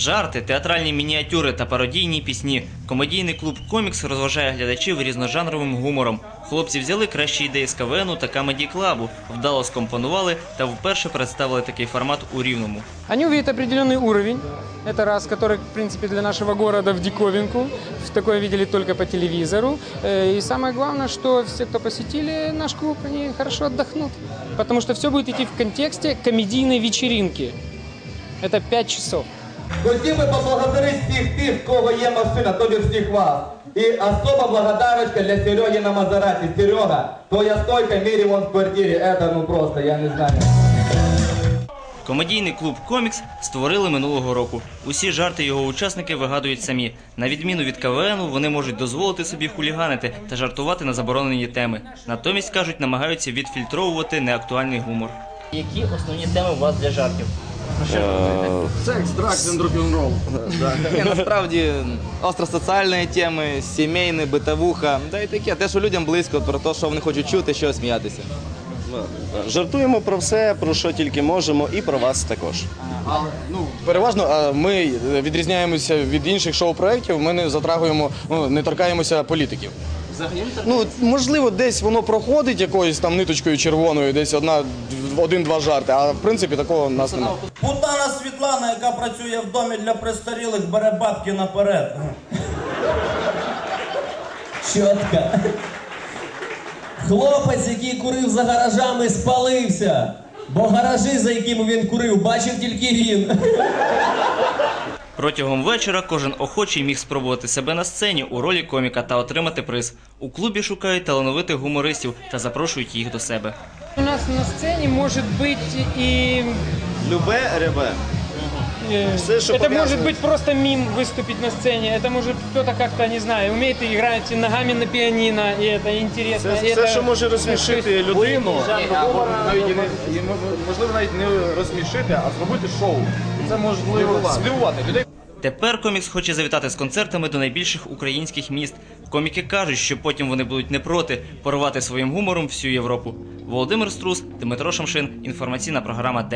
Жарти, театральні мініатюри та пародійні пісні. Комедійний клуб Комікс розважає глядачів різножанровим гумором. Хлопці взяли кращі ідеї з КВНу та Камеді Клабу, вдало скомпонували та вперше представили такий формат у Рівному. Они увидят определенный уровень. Это раз, который, в принципе, для нашего города в диковинку. Такое видели только по телевизору. Э, И самое главное, что все, кто посетили наш клуб, они хорошо отдохнут. Потому что все будет идти в контексте комедийной вечеринки. Это 5 часов. Хотів би поблагодарити всіх тих, в кого є машина, тобі всіх вас. І особа благодарочка для Сереги на Мазераті. Серега, твоя стойка мірі вон в квартирі. Это ну просто, я не знаю. Комедійний клуб Комікс створили минулого року. Усі жарти його учасники вигадують самі. На відміну від КВНу, вони можуть дозволити собі хуліганити та жартувати на заборонені теми. Натомість кажуть, намагаються відфільтровувати неактуальний гумор. Які основні теми у вас для жартів? Секс, дракс, рок-н-рол. Таке насправді остросоціальні теми, сімейні, битовуха, да і таке, те, що людям близько, про те, що вони хочуть чути, що сміятися. Жартуємо про все, про що тільки можемо, і про вас також. Ну, переважно а, ми відрізняємося від інших шоу-проєктів, ми не затрагуємо, ну, не торкаємося політиків. Ну, можливо, десь воно проходить якоюсь там ниточкою червоною, десь одна, один-два жарти, а в принципі такого в нас немає. Путана Світлана, яка працює в домі для престарілих, бере бабки наперед. Чотка. Хлопець, який курив за гаражами, спалився. Бо гаражі, за якими він курив, бачив тільки він. Протягом вечора кожен охочий міг спробувати себе на сцені у ролі коміка та отримати приз. У клубі шукають талановитих гумористів та запрошують їх до себе. У нас на сцене может быть и... Любе ребе. э, Все, что это повязано- может быть просто мим выступить на сцене. Это может кто-то как-то, не знаю, умеет играть ногами на пианино, и это интересно. Це и все, это- що може розсмішити людину. Навіть і не, і, можливо, навіть не розсмішити, а зробити шоу. Це можливо здивувати людей. Тепер комікс хоче завітати з концертами до найбільших українських міст. Коміки кажуть, що потім вони будуть не проти порвати своїм гумором всю Європу. Володимир Струс, Дмитро Шамшин. Інформаційна програма.